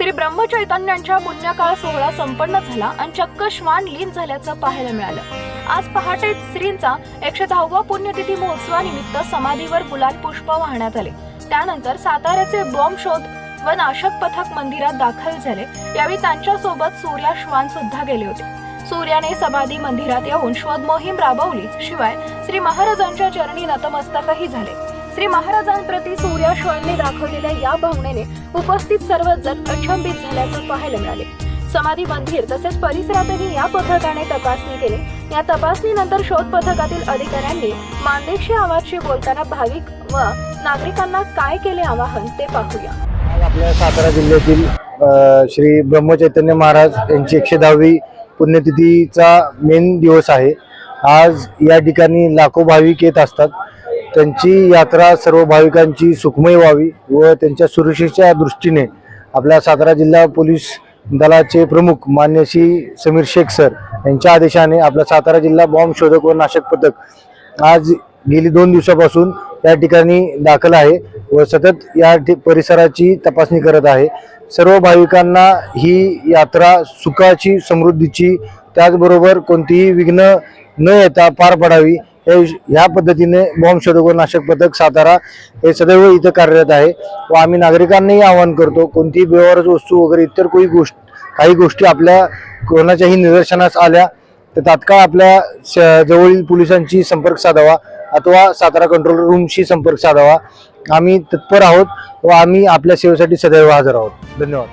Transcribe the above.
श्री ब्रह्मचैतन्यांच्या पुण्यकाळ सोहळा संपन्न झाला आणि चक्क श्वान लीन झाल्याचं पाहायला मिळालं. आज पहाटे श्रींचा एकशे दहावा पुण्यतिथी महोत्सवानिमित्त समाधीवर गुलाल पुष्प वाहण्यात आले. त्यानंतर साताऱ्याचे बॉम्ब शोध व नाशक पथक मंदिरात दाखल झाले. यावेळी त्यांच्यासोबत सूर्या श्वान सुद्धा गेले होते. सूर्याने समाधी मंदिरात येऊन शोध मोहीम राबवली शिवाय श्री महाराजांच्या चरणी नतमस्तकही झाले. श्री महाराजांप्रती सूर्या दाखवलेल्या या भावनेने उपस्थित सर्वजण अचंबित झाल्याचं पाहायला मिळाले. समाधी मंदिर तसेच परिसरातही या पथकाने तपासणी केली. या तपासणीनंतर शोध पथकातील अधिकाऱ्यांनी मानदेशी आवाजशी बोलताना भाविक व नागरिकांना काय केले आवाहन ते पाहूया. आपल्या सातारा जिल्ह्यातील श्री ब्रह्मचैतन्य महाराज यांची एकशे दहावी पुण्यतिथीचा मेन दिवस आहे. आज या ठिकाणी लाखो भाविक येत असतात. त्यांची यात्रा सर्व भाविकांची सुखमय व्हावी व त्यांच्या सुरक्षेच्या दृष्टीने आपल्या सातारा जिल्हा पोलीस दलाचे प्रमुख मान्य श्री समीर शेख सर यांच्या आदेशाने आपला सातारा जिल्हा बॉम्ब शोधक व नाशक पथक आज गेली दोन दिवसापासून या ठिकाणी दाखल आहे व सतत या ठि- परिसराची तपासणी करत आहे. सर्व भाविकांना ही यात्रा सुखाची समृद्धीची त्याचबरोबर कोणतीही विघ्न न येता पार पडावी हे ह्या पद्धतीने बॉम्ब शोधक नाशक पथक सातारा हे सदैव इथं कार्यरत आहे व आम्ही नागरिकांनाही आवाहन करतो कोणतीही व्यवहार वस्तू वगैरे इतर काही गोष्ट काही गोष्टी आपल्या कोणाच्याही निदर्शनास आल्या तर तात्काळ आपल्या स- जवळील पोलिसांशी संपर्क साधावा अथवा सातारा कंट्रोल रूमशी संपर्क साधावा. आम्ही तत्पर आहोत व आम्ही आपल्या सेवेसाठी सदैव हजर आहोत. धन्यवाद.